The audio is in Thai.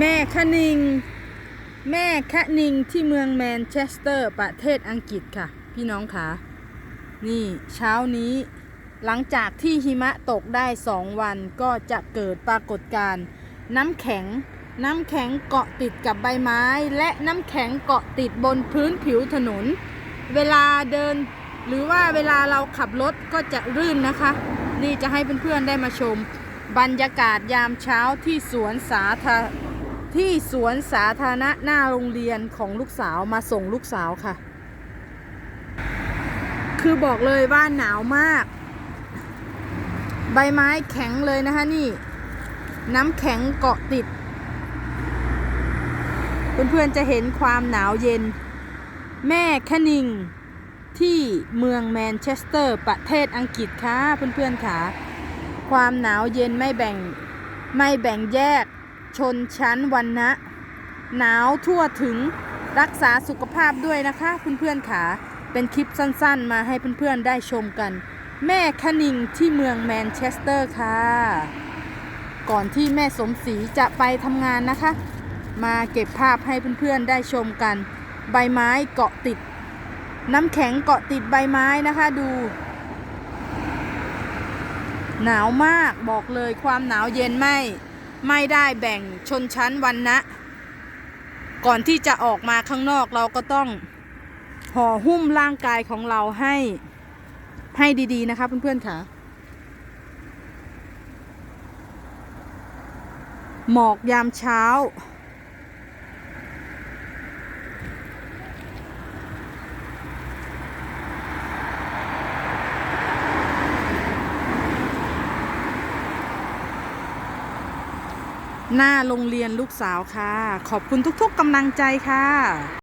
แม่คะนิง แม่คะนิงที่เมืองแมนเชสเตอร์ประเทศอังกฤษค่ะ พี่น้องคะนี่เช้านี้หลังจากที่หิมะตกได้สองวันก็จะเกิดปรากฏการณ์น้ำแข็ง น้ำแข็งเกาะติดกับใบไม้ และน้ำแข็งเกาะติดบนพื้นผิวถนน เวลาเดิน หรือว่าเวลาเราขับรถก็จะรื่นนะคะ นี่จะให้เพื่อนๆได้มาชม บรรยากาศยามเช้าที่สวนสาธาร ที่สวนสาธารณะหน้าโรงเรียนของลูกสาวมาส่งลูกสาวค่ะ คือบอกเลยว่าหนาวมาก ใบไม้แข็งเลยนะคะนี่ น้ำแข็งเกาะติด เพื่อนๆจะเห็นความหนาวเย็น แม่คนิงที่เมืองแมนเชสเตอร์ประเทศอังกฤษค่ะเพื่อนๆค่ะ ความหนาวเย็นไม่แบ่งไม่แบ่งแยก ชนชั้นวันนะหนาวทั่วถึงรักษาสุขภาพด้วยนะคะเพื่อนๆค่ะเป็นคลิปสั้นๆ มาให้เพื่อนๆได้ชมกัน แม่คนิงที่เมืองแมนเชสเตอร์ค่ะ ก่อนที่แม่สมศรีจะไปทำงานนะคะ มาเก็บภาพให้เพื่อนๆได้ชมกัน ใบไม้เกาะติด น้ำแข็งเกาะติดใบไม้นะคะดู หนาวมากบอกเลยความหนาวเย็นไม่ ไม่ได้แบ่งชนชั้นวันนะ ก่อนที่จะออกมาข้างนอกเราก็ต้องห่อหุ้มร่างกายของเราให้ให้ดีๆนะคะเพื่อนๆค่ะ หมอกยามเช้า หน้าโรงเรียนลูกสาวค่ะ ขอบคุณทุกๆกำลังใจค่ะ